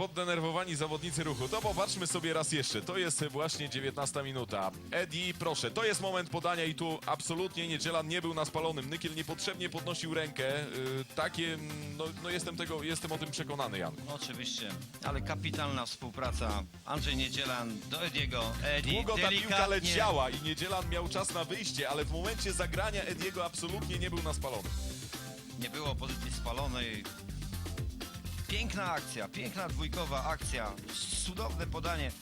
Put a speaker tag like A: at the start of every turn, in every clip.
A: poddenerwowani zawodnicy ruchu. To popatrzmy sobie raz jeszcze. To jest właśnie 19 minuta. Eddie, proszę, to jest moment podania i tu absolutnie Niedzielan nie był na spalonym. Nykiel niepotrzebnie podnosił rękę. Yy, takie, no, no jestem tego, jestem o tym przekonany, Jan.
B: No oczywiście, ale kapitalna współpraca. Andrzej Niedzielan do Ediego. Edi
A: Długo ta piłka leciała i Niedzielan miał czas na wyjście, ale w momencie zagrania Ediego absolutnie nie był na spalonym.
B: Nie było pozycji spalonej. Piękna akcja, piękna dwójkowa akcja. Cudowne podanie.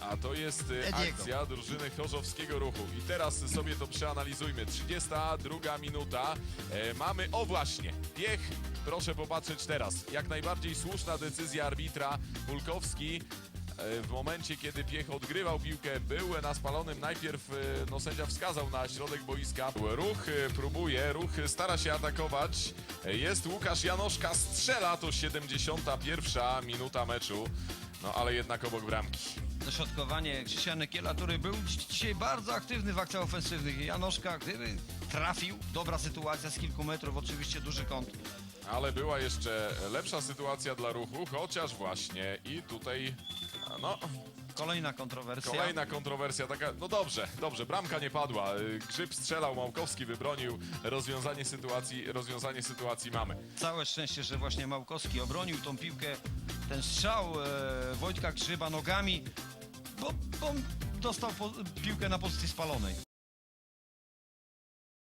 A: A to jest y,
B: Ediego.
A: akcja drużyny Chorzowskiego Ruchu. I teraz sobie to przeanalizujmy. 32 minuta. E, mamy, o właśnie, bieg. Proszę popatrzeć teraz. Jak najbardziej słuszna decyzja arbitra Kulkowski. E, W momencie, kiedy Piech odgrywał piłkę, był na spalonym. Najpierw e, no, sędzia wskazał na środek boiska. Ruch e, próbuje, ruch stara się atakować. Jest Łukasz Janoszka, strzela. To 71 minuta meczu. No ale jednak obok bramki.
B: Dośrodkowanie Krzysia Nykiela, który był dzi- dzisiaj bardzo aktywny w akcjach ofensywnych. Janoszka, gdyby trafił, dobra sytuacja z kilku metrów, oczywiście duży kąt.
A: Ale była jeszcze lepsza sytuacja dla ruchu, chociaż właśnie i tutaj, no,
B: Kolejna kontrowersja.
A: kolejna kontrowersja taka, no dobrze, dobrze, bramka nie padła, y, Grzyb strzelał, Małkowski wybronił, rozwiązanie sytuacji, rozwiązanie sytuacji mamy.
B: Całe szczęście, że właśnie Małkowski obronił tą piłkę, ten strzał e, Wojtka Grzyba nogami, bo, bo on dostał po, piłkę na pozycji spalonej.